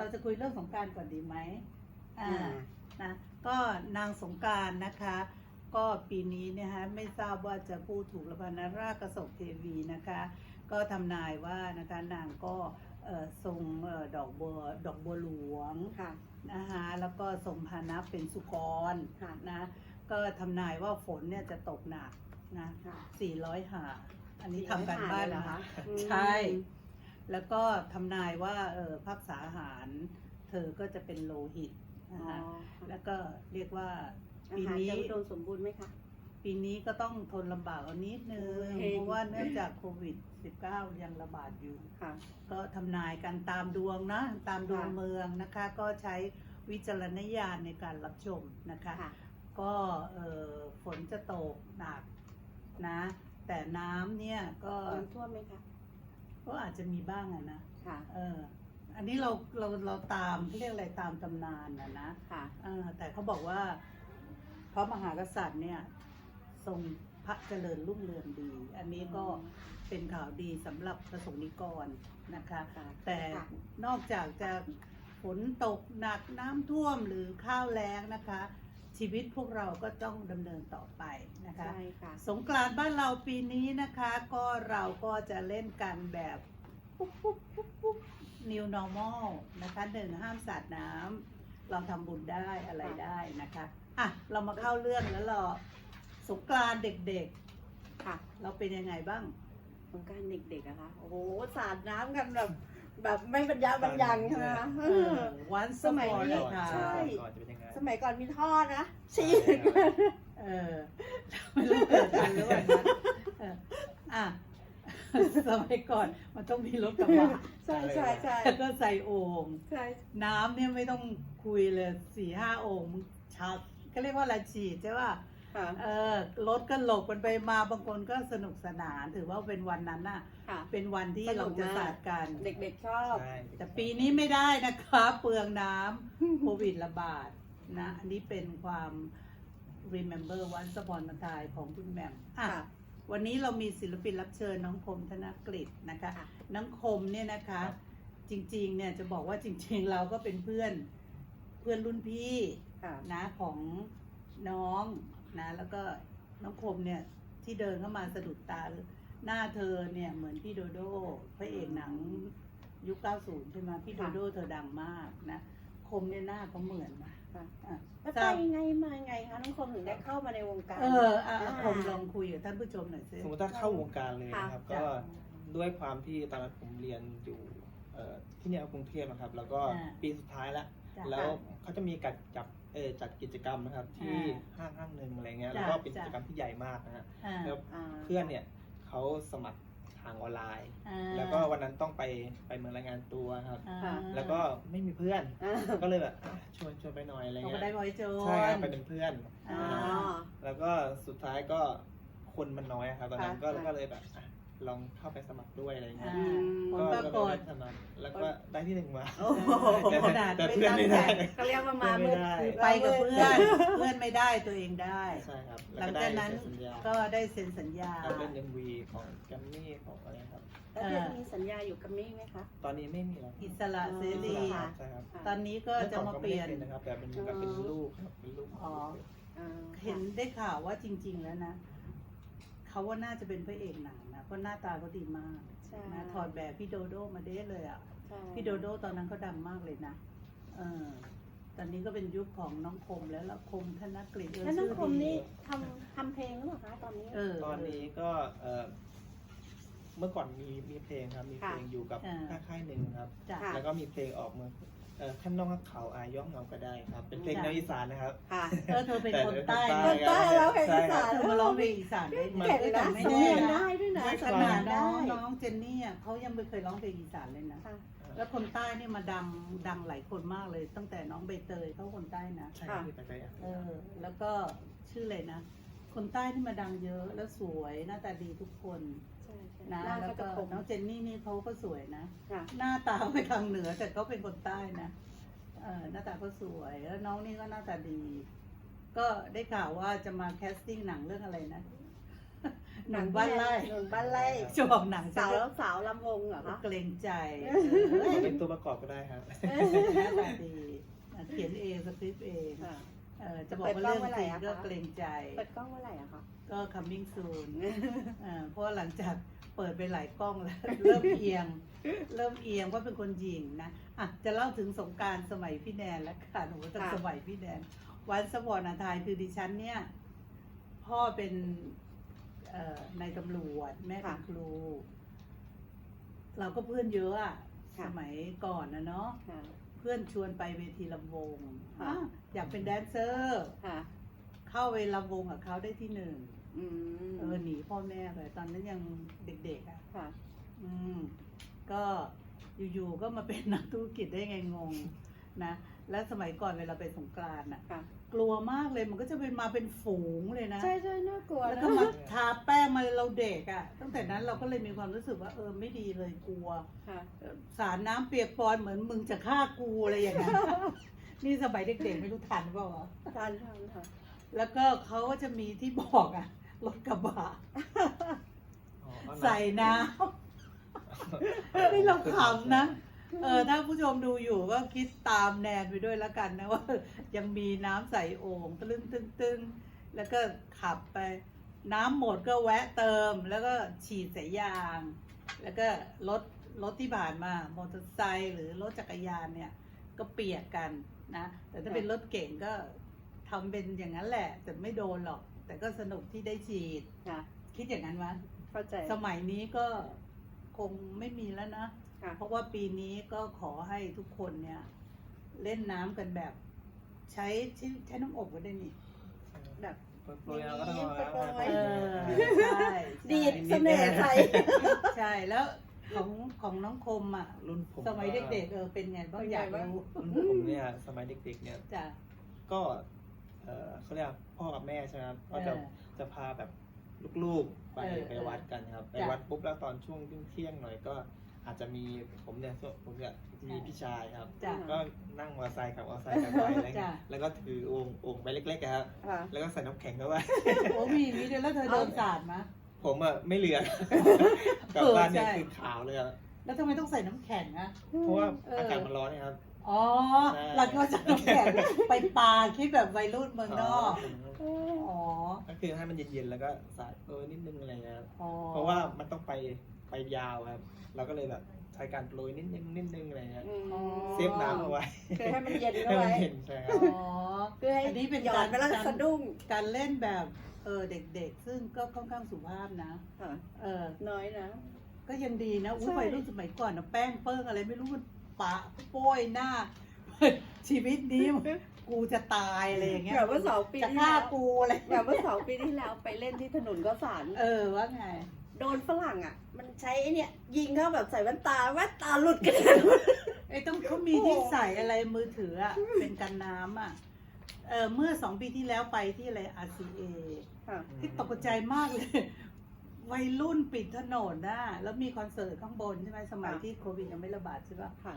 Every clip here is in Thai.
เราจะคุยเรื่องสงกรารก่อนดีไหมอ่าอ่านะก็นางสงกรารนะคะ ก็ปีนี้เนี่ยฮะไม่ทราบว่าจะพูดถูกหรือเปล่านะรากกระสบเทวีนะคะ ก็ทำนายว่านะคะนางก็เอ่อทรงเอ่อดอกบัวดอกบัวหลวงค่ะนะคะแล้วก็ทรงพานะเป็นสุกรค่ะนะก็ทำนายว่าฝนเนี่ยจะตกหนักนะค่ะ400หา อันนี้ทำการบ้านเหรอนะคะใช่ แล้วก็ทำนายว่าเออพักษาอาหาร เธอก็จะเป็นโลหิตอ๋นะคะอแล้วก็เรียกว่าอาปีหารนี้จะอุดมสมบูรณ์ไหมคะปีนี้ก็ต้องทนลำบากเอานิดนึงโอเคเพราะว่าเนื่องจากโควิด -19 ยังระบาดอยู่ค่ะก็ทำนายกันตามดวงนะ ตามดวงค่ะเมืองนะคะ ก็ใช้วิจารณญาณในการรับชมนะคะค่ะก็เอ่อฝนจะตกหนักนะ แต่น้ำเนี่ยก็น้ำท่วมไหมคะ ก็อาจจะมีบ้างอะนะค่ะ เออ อันนี้เราเราเราตามเรียกอะไรตามตำนานนะนะค่ะ เออแต่เขาบอกว่า พระมหากษัตริย์เนี่ย ทรงพระเจริญรุ่งเรืองดี อันนี้ก็เป็นข่าวดีสำหรับประสงค์นิกรนะคะ ค่ะแต่ค่ะนอกจากจะฝนตกหนักน้ำท่วมหรือข้าวแล้งนะคะ ชีวิตพวกเราก็ต้องดำเนินต่อไปนะคะ ใช่ค่ะ สงกรานต์บ้านเราปีนี้นะคะ ก็เราก็จะเล่นกันแบบปุ๊บปุ๊บปุ๊บปุ๊บ new normal นะคะหนึ่งห้ามสาดน้ำเราทำบุญได้อะไรได้นะคะอะเรามาเข้าเรื่องแล้วเราสงกรานต์เด็กค่ะ ๆ เราเป็นยังไงบ้างสงกรารเด็กๆอะคะโอ้โห สาดน้ำกันแบบ แบบไม่บรรยาบรรยังใช่ไหมคะเออ วันสสมัมัยยนี้ค่ะใช่ ก่อนจะเป็นยังไงสมัยก่อนมีท่อนะฉีดเออไม่รู้เกิดทันหรือเปล่านะเอออะสมัยก่อนมันต้องมีรถกระบะใช่ใช่ใช่แล้วก็ใส่โอ่งใช่น้ำเนี่ยไม่ต้องคุยเลยสี่ห้าโอ่งมึงชักก็เรียกว่าอะไรฉีดใช่ป่ะ ค่ะ เออรถก็หลบกันไปมาบางคนก็สนุกสนาน ถือว่าเป็นวันนั้นน่ะ ค่ะ เป็นวันที่สนุเรากจะมากสาดกัน เด็กๆชอบ ใช่แต่ปีนี้ไม่ได้นะคะเปลืองน้ำโควิดระบาดนะ อันนี้เป็นความ remember one upon a time ของคุณแหม่มอะ ค่ะ วันนี้เรามีศิลปินรับเชิญน้องคมธนกฤษนะคะ ค่ะ น้องคมเนี่ยนะคะ จริงๆเนี่ยจะบอกว่าจริง ๆ เราก็เป็นเพื่อนเพื่อนรุ่นพี่ค่ะ นะของน้อง นะ แล้วก็น้องคมเนี่ยที่เดินเข้ามาสะดุดตาหน้าเธอเนี่ยเหมือนพี่โดโดพระเอกหนังยุค 90 ใช่ไหมพี่โดโดเธอดังมากนะ คมเนี่ยหน้าเขาเหมือนนะค่ะอะแล้วทไปราบไงมาไงคะน้องคมถึงได้เข้ามาในวงการ เอออะอ่าคมลองคุยกับท่านผู้ชมหน่อยสิสมมติถ้าเข้าวงการเลยนะครับค่ะก็ด้วยความที่ตอนนั้นผมเรียนอยู่เอ่อที่เนี่ยกรุงเทพนะครับ แล้วก็อ่าปีสุดท้ายแล้วจ้ะแล้วเขาจะมีการจับ เออจัดกิจกรรมนะครับที่อ่าห้างห้างหนึ่งอะไรเงี้ยจ้ะแล้วก็เป็นจ้ะกิจกรรมที่ใหญ่มากนะฮะอ่าแล้วอ่าเพื่อนเนี่ยเขาสมัครทางออนไลน์อ่าแล้วก็วันนั้นต้องไปไปเมืองรายงานตัวครับอ่าแล้วก็ไม่มีเพื่อนอ่าก็เลยแบบอะชวนชวนไปหน่อยอะไรเขาเงี้ก็ยได้บอยโจนใช่ครับไปเป็นเพื่อนอ่าอ๋อแล้วก็สุดท้ายก็คนมันน้อยอะครับตอนนั้นค่ะก็ค่ะก็เลยแบบอะ ลองเข้าไปสมัครด้วยอะไรเงี้อ่ายผลก็ปราก็กเลยฏได้สมัครแล้วก็ได้ที่หนึ่งมา โอ้โหแต่ขนาดแต่ไม่เพื่อนตั้งไม่ใจได้ เขาเรียกว่ามามืดไม่ได้คือไปกับเพื่อน เพื่อนไม่ได้ตัวเองได้ ใช่ครับหลังจากนั้นก็ได้เซ็สัญญาก็ได้เซ็นสัญญาแล้วเล่นเอ็มวีของแกรมมี่ของอะไรครับ แล้วเพื่อนมีสัญญาอยู่กับมี่ไหมคะ ตอนนี้ไม่มีแล้วอิสระเสรี ค่ะ ใช่ครับตอนนี้ก็จะมาเปลี่ยน มื่อก่อก็ไได้นะครับแต่เป็นแบบเป็นลูกครับเป็นลูก อ๋อ อ่า เห็นได้ข่าวว่าจริง ๆ แล้วนะ เขาว่าน่าจะเป็นพระเอกหนังนะเพราะหน้าตาเขาดีมากใช่ นะถอดแบบพี่โดโดมาได้เลยอะ ใช่พี่โดโดตอนนั้นเขาดังมากเลยนะเออตอนนี้ก็เป็นยุคของน้องคมแล้วแล้วคมธนกฤษเออแล้วน้องชื่คมดีนี่ทำทำเพลงหรือเปล่าคะตอนนี้ เออ ตอนนี้ก็เอ่อเมื่อก่อนมีมีเพลงครับ มีเพลงอยู่กับอ่า ค่ายค่ายหนึ่งครับ จ้ะ ค่ะ แล้วก็มีเพลงออกมา เอ่อท่านน้องรักเขาอาย่องเงาก็ได้ครับ เป็นเพลงจ้ะแนวอีสานนะครับ ค่ะเออเธอเป็นคนใต้แต่นะคนใต้แล้วเพลงอีสานเธอมาร้องเพลงอีสานได้ไงเก่งแต่นะไม่สำแน่เนียงนะได้ด้วยนะไม่ขฟังนาดน้ได้องน้องเจนนี่อะเขายังไม่เคยร้องเพลงอีสานเลยนะ ค่ะ แล้วคนใต้เนี่ยมาดังดังหลายคนมากเลย ตั้งแต่น้องใบเตยเขาคนใต้นะ ใช่ครับพี่ไปไปอะเออ แล้วก็ชื่ออะไรนะ คนใต้ที่มาดังเยอะแล้วสวยหน้าตาดีทุกคนใช่ใช่นะหน้าแล้วเขาจะก็คมน้องเจนนี่นี่เขาก็สวยนะ ค่ะหน้าตาไปทางเหนือแต่เขาเป็นคนใต้นะเออหน้าตาเขาสวยแล้วน้องนี่ก็หน้าตาดี ก็ได้ข่าวว่าจะมาแคสติ้งหนังเรื่องอะไรนะหนังบ้านไร่หนังบ้านไร่ชอบหนังสาวสาวลำวงเหรอคะเกรงใจเป็นตัวประกอบก็ได้ครับหน้าตาดีเขียนเองสคริปต์เอง ค่ะ เออจะบอกว่าเรื่องจริงก็เปิดกล้องเมื่อไหร่อะคะเกรงใจ เปิดกล้องเมื่อไหร่อะคะก็ coming soon อ่าเพราะว่าหลังจากเปิดไปหลายกล้องแล้ว เริ่มเอียง เริ่มเอียงว่าเป็นคนหญิงนะอะจะเล่าถึงสงกรารสมัยพี่แนนแล้วค่ะหนูตั้งสมัยพี่แนนวันสวรรค์ทายคือดิฉันเนี่ย พ่อเป็นเอ่อนายตำรวจ แม่เป็นครู เราก็เพื่อนเยอะอะสมัยก่อนนะเนาะค่ะ เพื่อนชวนไปเวทีลำวงค่ะ อะอยากเป็นแดนเซอร์ ค่ะ เข้าไปลำวงกับเขาได้ที่หนึ่งอืมเออหนีพ่อแม่เลยตอนนั้นยังเด็กๆอะ ค่ะ อืมก็อยู่ๆก็มาเป็นนักธุรกิจได้ไงงงนะ แล้วสมัยก่อนเวลาไปสงกรานต์อะ ค่ะ กลัวมากเลยมันก็จะเป็นมาเป็นฝูงเลยนะ ใช่ใช่น่ากลัวแล้วนะก็มาทาแป้งมาเราเด็กอะ ตั้งแต่นั้นเราก็เลยมีความรู้สึกว่าเออไม่ดีเลยกลัว ค่ะ สารน้ำเปียกปอนเหมือนมึงจะฆ่ากูอะไรอย่างนั้น นี่สมัยเด็กๆไม่รู้ทันเปล่าวะทานทานค่ะ แล้วก็เขาก็จะมีที่บอกอะรถกระบะ อ๋อเอาหนังใส่น้ำ นี่เราขำนะ เออถ้าผู้ชมดูอยู่ก็คิดตามแนนไปด้วยแล้วกันนะว่า ยังมีน้ำใส่โอ่งตะลึงตึงตึงแล้วก็ขับไป น้ำหมดก็แวะเติม แล้วก็ฉีดสายยาง แล้วก็รถรถที่ผ่านมามอเตอร์ไซค์หรือรถจักรยานเนี่ย ก็เปียกกันนะ แต่ถ้าเป็นรถเก่งก็ทำเป็นอย่างนั้นแหละ แต่ไม่โดนหรอก แต่ก็สนุกที่ได้ฉีด ค่ะ คิดอย่างนั้นวะเข้าใจ สมัยนี้ก็คงไม่มีแล้วนะ ค่ะเพราะว่าปีนี้ก็ขอให้ทุกคนเนี่ย เล่นน้ำกันแบบ ใช้ใช้ใช้น้ำอบก็ได้นี่แบบโปรยเอาก็ต้องเอาโปรยเออใช่ ดีดเสน่ห์ไทย ใช่แล้วของของน้องคมอะ รุ่นผมสมัยเด็กๆเออเป็นไงบ้างอยากรู้รุ่นผมเนี่ยสมัยเด็กๆเนี่ย จ้ะ ก็เออเขาเรียกพ่อกับแม่ใช่ไหมครับก็จะเออจะพาแบบลูกๆไปเออไปวัดกันครับ ไปจ้ะวัดปุ๊บแล้วตอนช่วงเที่ยงๆหน่อยก็ อาจจะมีผมเนี่ยผมเนี่ยมีพี่ชายครับ จ้ะ ก็นั่งมอเตอร์ไซค์ขับมอเตอร์ไซค์กันไปอะไรเงี้จ้ะ ยแล้วก็ถือโอ่งโอ่งใบเล็กๆอะครับ ค่ะ แล้วก็ใส่น้ำแข็งเข้าไป โอ้มีมีเดียวแล้วเธอโดนสาดมะ ผมอะไม่เหลือกลับบ้านเนี่ยใช่ คือขาวเลยครับแล้วทำไมต้องใส่น้ำแข็งอะ เพราะว่าเอออ อากาศมันร้อนนะครับ อ๋อใช่เราก็จะน้ำแข็งไปปาคิดแบบวัยรุ่นเมืองนอกอ๋อ ก็คือให้มันเย็นๆแล้วก็สาดเออนิดนึงอะไรเงี้ยครับอ๋อเพราะว่ามันต้องไป ไปยาวครับ เราก็เลยแบบใช้การโปรยนิดนึงนิดนึงอะไรเงี้ยอืมเซฟน้ำเอาไว้คือให้มันเย็นให้เข้ามันไว้เย็นใช่ครับ อ๋อ คือให้อันนี้เป็นหย่อนไปแล้วการสะดุ้งการเล่นแบบเออเด็กๆ ซึ่งก็ค่อนข้างสุภาพนะค่ะเออน้อยนะ ก็ยังดีนะอุ้ยใช่วัยรุ่นสมัยก่อนนะแป้งเปิ้งอะไรไม่รู้มันปะโป้ยหน้า ชีวิตนี้กูจะตายอะไรอย่างเงี้ยแบบว่าสองปีจะที่ฆ่าแล้วกูอะไรแบบว่าสองปีที่แล้วไปเล่นที่ถนนก็สาร เออว่าไง โดนฝรั่งอะ มันใช้ไอ้เนี่ย ยิงเข้าแบบใส่แว่นตาแว่นตาหลุดกันไอ้ต้องเขามีที่ใส่อะไรมือถืออะเป็นกันน้ำอะเออเมื่อสองปีที่แล้วไปที่อะไร RCA ค่ะที่ตกใจมากเลย วัยรุ่นปิดถนนนะแล้วมีคอนเสิร์ตข้างบนใช่ไหมสมัยค่ะที่โควิดยังไม่ระบาดใช่ปะค่ะ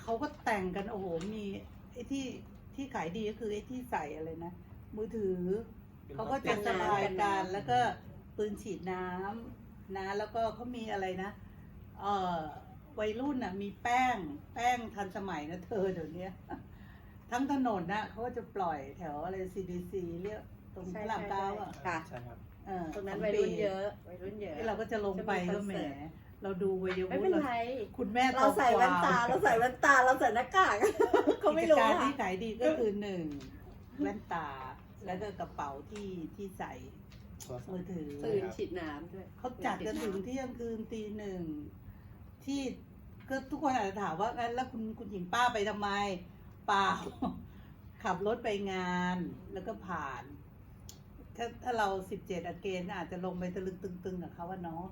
เขาก็แต่งกัน โอ้โห มีไอ้ที่ที่ขายดีก็คือไอ้ที่ใส่อะไรนะ มือถือ เขาก็จะสบายกันแล้วก็ปืนฉีดน้ำ นะแล้วก็เขามีอะไรนะเอ่อวัยรุ่นน่ะมีแป้งแป้งทันสมัยนะเธอเดี๋ยวนี้ทั้งถนนน่ะเขาก็จะปล่อยแถวอะไร CDC เรียกตรงพใช่ระรามเก้าอะค่ะใช่ครับเออตรงนั้นสอวัยปีรุ่นเยอะวัยรุ่นเยอะไอ้เราก็จะลงไปจะมีคก็อนแหมเสิร์ตเราดูวัยไม่วุเป็นฒิไรคุณแม่เราใส่แว่นตาโกเราใส่แว่นตาเราใส่หน้ากากเขาไม่รู้กิจการค่ะที่ขายดีก็คือหนึ่งแว่นตาแล้วก็กระเป๋าที่ที่ใส่ โทรศัพท์มือถือปืนฉีดน้ำด้วยเขาจัดกันถึงเที่ยงคืนตีหนึ่งที่ก็ทุกคนอาจจะถามว่างั้นแล้วคุณคุณหญิงป้าไปทำไม เปล่า ขับรถไปงานแล้วก็ผ่าน ถ้าถ้าเราสิบเจ็ดอเกนอาจจะลงไปตะลึงตึงๆกับเขาว่าเนาะ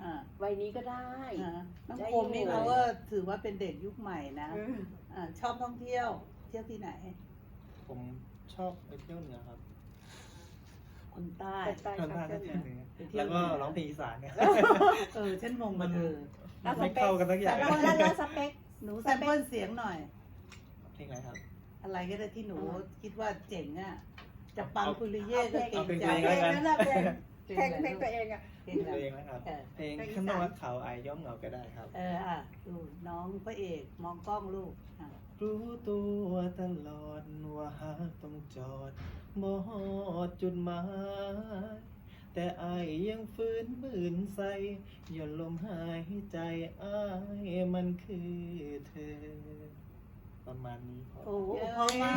อ่า วัยนี้ก็ได้ อ่าน้องได้โคมนี่อยู่ เขาก็ถือว่าเป็นเด็กยุคใหม่นะอืมอ่าชอบท่องเที่ยว เที่ยวที่ไหน ผมชอบไปเที่ยวเหนือครับ คนใต้ไปใต้เที่ยวคหรัน้าบก็เที่เที่ยยววเหนือเหนือแล้วก็ร้องเพลงอีสานเนี่ยเออฉันงงมาเธอแล้วสไม่เปคเข้ากันสักอย่างแล้วแล้วแล้วสเปคหนูแซมเปิลเสียงหน่อยเพลงอะไรครับ อะไรก็ได้ที่หนูอ่าคิดว่าเจ๋งอะจะปังคุริเย่ก็เก่เอางเป็นใจเพลงอะไรนั่นแหละเป็นเพเพลงเพลงตัวเองอะเพลงเพอะไรลงนะครับเออเพลงเพลงอีสานข้างนอกเขาอายย่อมเหงาก็ได้ครับ เอออะดูน้องพระเอกมองกล้องลูกอะ รู้ตัวตลอดว่าหากต้องจอดบ่ฮอดจุดหมาย แต่อายยังฝืนบืนใส่ย่อนลมหายใจอายมันคือเธอ ประมาณนี้พอ โอ้โหเพราะว่า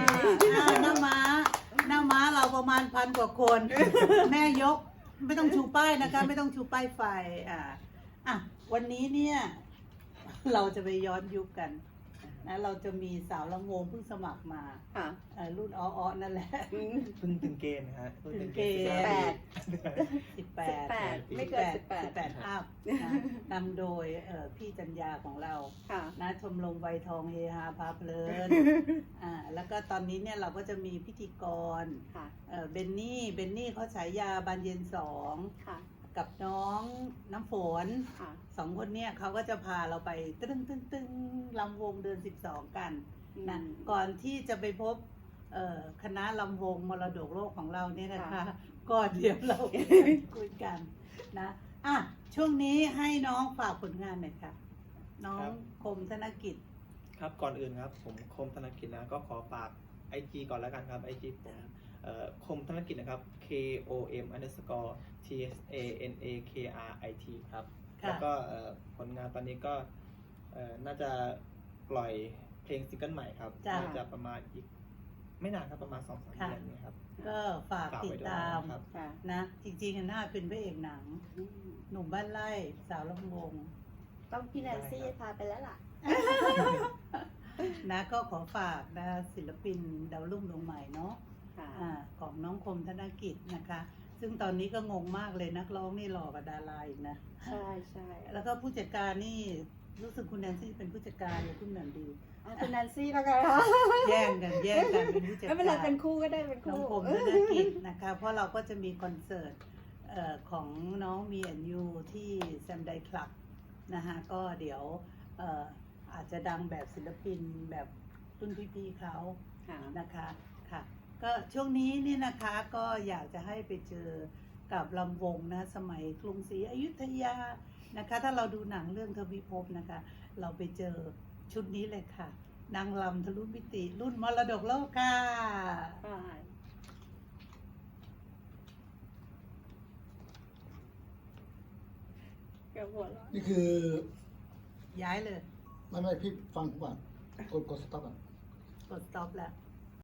อ่าหน้าม้าหน้าม้าเราประมาณพันกว่าคน แม่ยกไม่ต้องชูป้ายนะคะ ไม่ต้องชูป้ายไฟอ่าอะวันนี้เนี่ย เราจะไปย้อนยุคกัน นะเราจะมีสาวละโงงเพิ่งสมัครมาค่ะเอ่อรุ่นอ้อๆนั่นแหละอืมเพิ่งถึงเกณฑ์นะฮะพิ่ถึงเกณฑ์สิบแปดสิบแปด18ไม่เกิน18สิบแปดอัพนะนำโดยเอ่อพี่จัญญาของเรา ค่ะ นะชมรมใบทองเฮฮาพาเพลิน อ่าแล้วก็ตอนนี้เนี่ยเราก็จะมีพิธีกรค่ะ เอ่อเบนนี่เบนนี่เขาฉายาบานเย็นสองค่ะ กับน้องน้ำฝนค่ะ สองคนเนี่ยเขาก็จะพาเราไปตึ้งตึ้งตึ้งลำวงเดือนสิบสองกันนะอืม ก่อนที่จะไปพบเอ่อคณะลำวงมรดกโลกของเราเนี่ยนะคะค่ะก็เดี๋ยวเราคุยกันนะอะช่วงนี้ให้น้องฝากผลงานหน่อยค่ะ น้องคมธนกิจ ครับก่อนอื่นครับ ผมคมธนกิจนะก็ขอฝากไอจีก่อนแล้วกันครับไอจีผมเอ่อ คมธนกิจนะครับ K O M underscore T S A N A K R I T ครับค่ะแล้วก็เอ่อผลงานตอนนี้ก็เอ่อน่าจะปล่อยเพลงซิงเกิลใหม่ครับจ้ะน่าจะประมาณอีกไม่นานครับประมาณสองสามค่ะเดือนนี้ครับ ก็ฝากฝากติดไว้ด้วยตามนะครับค่ะนะ จริงๆหน้าเป็นพระเอกหนังอืมหนุ่มบ้านไร่สาวลำวง ต้องพี่แนนซี่พาไปแล้วล่ะ นะก็ขอฝากนะศิลปินดาวรุ่งดวงใหม่เนาะค่ะอ่า ของน้องคมธนกิจนะคะ ซึ่งตอนนี้ก็งงมากเลยนักร้องนี่หล่อกว่าดาราอีกนะ ใช่ใช่แล้วก็ผู้จัดการนี่รู้สึกคุณแนนซี่เป็นผู้จัดการเลยคุณแหม่มดีอะคุณแนนซี่แล้วกันค่ะแย่งกันแย่งกันเป็นผู้จัดไม่เป็นไรการเป็นคู่ก็ได้เป็นน้องคู่คมธนกิจนะคะ เพราะเราก็จะมีคอนเสิร์ตเอ่อของน้องมีแอนยูที่แซมไดคลับนะคะก็เดี๋ยวเอ่ออาจจะดังแบบศิลปินแบบรุ่นพี่ๆเขาค่ะนะคะค่ะ ก็ช่วงนี้นี่นะคะก็อยากจะให้ไปเจอกับลำวงนะสมัยกรุงศรีอยุธยานะคะ ถ้าเราดูหนังเรื่องทวิภพนะคะ เราไปเจอชุดนี้เลยค่ะ นางลำทะลุมิติรุ่นมรดกโลกค่ะใช่เกือบหัวเราะนี่คือ ย้ายเลย ไม่ไม่พี่ฟังผมก่อนกดกดสต็อปก่อนกด stop แล้ว